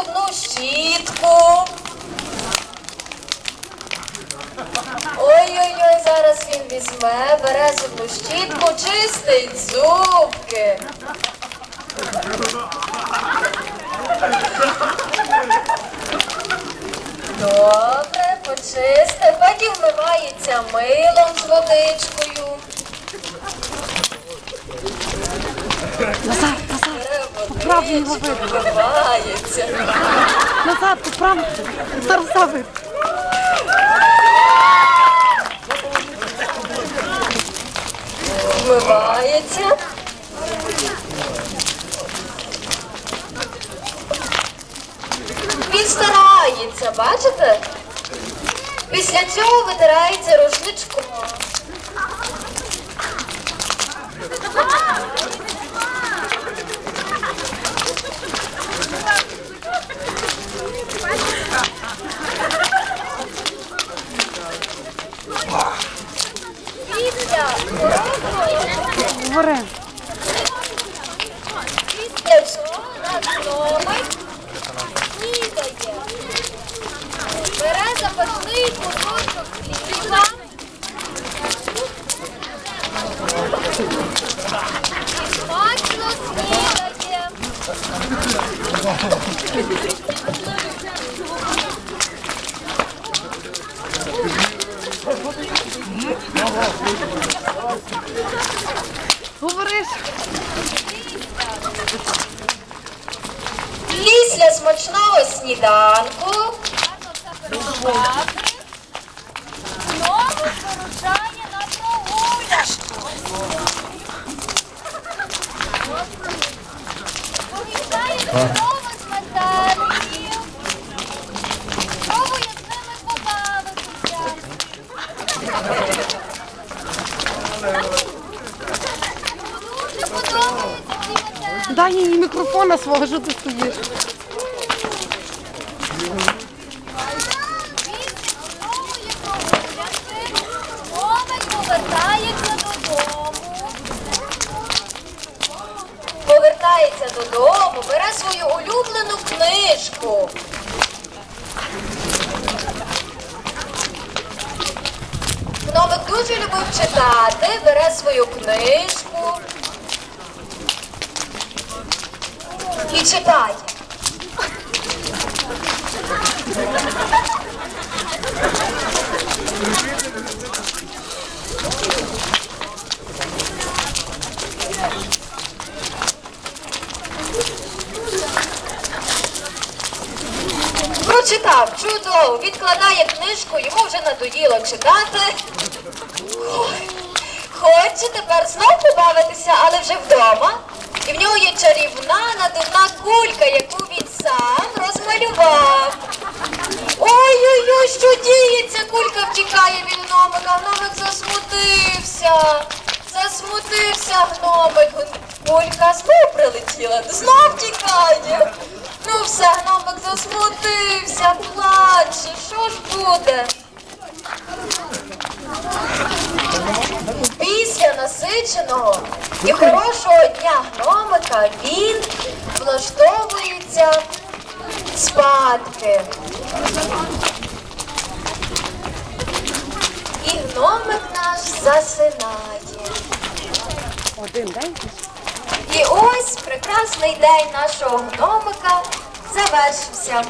зубну щітку. Ой-ой-ой, зараз він візьме, бере зубну щітку, чистить зубки. Добре, почистив, потім вмивається милом з водичкою. Назад, назад, Бере його видно. назад, поправ. Тарасави. Вмивається. Він старається, бачите? Після цього витирається рушничком. Після хорошого Говори. Береза запасний кусочок Говориш. Після смачного сніданку знову поручає на прогулянку. Поїжджає додому з метеликів. Пробує з ними побавитися. Дуже подобаються ці метелики. Дай їй мікрофона свого, що ти стоїш. повертається додому. Повертається додому, бере свою улюблену книжку. Гномик дуже любив читати, бере свою книжку і читає. Прочитав чудово, відкладає книжку, йому вже надоїло читати. Ой, Хоче тепер знов побавитися, але вже вдома. І в нього є чарівна надувна кулька, яку він сам розмалював. Ой-ой-ой, що діється? Кулька втікає від гномика. Гномик засмутився. Засмутився гномик. Кулька знов прилетіла, знов тікає. Ну все, гномик засмутився, плаче. Що ж буде? Після насиченого і хорошого дня гномика він влаштовується спадки. І гномик наш засинає. Один день. І ось прекрасний день нашого гномика завершився.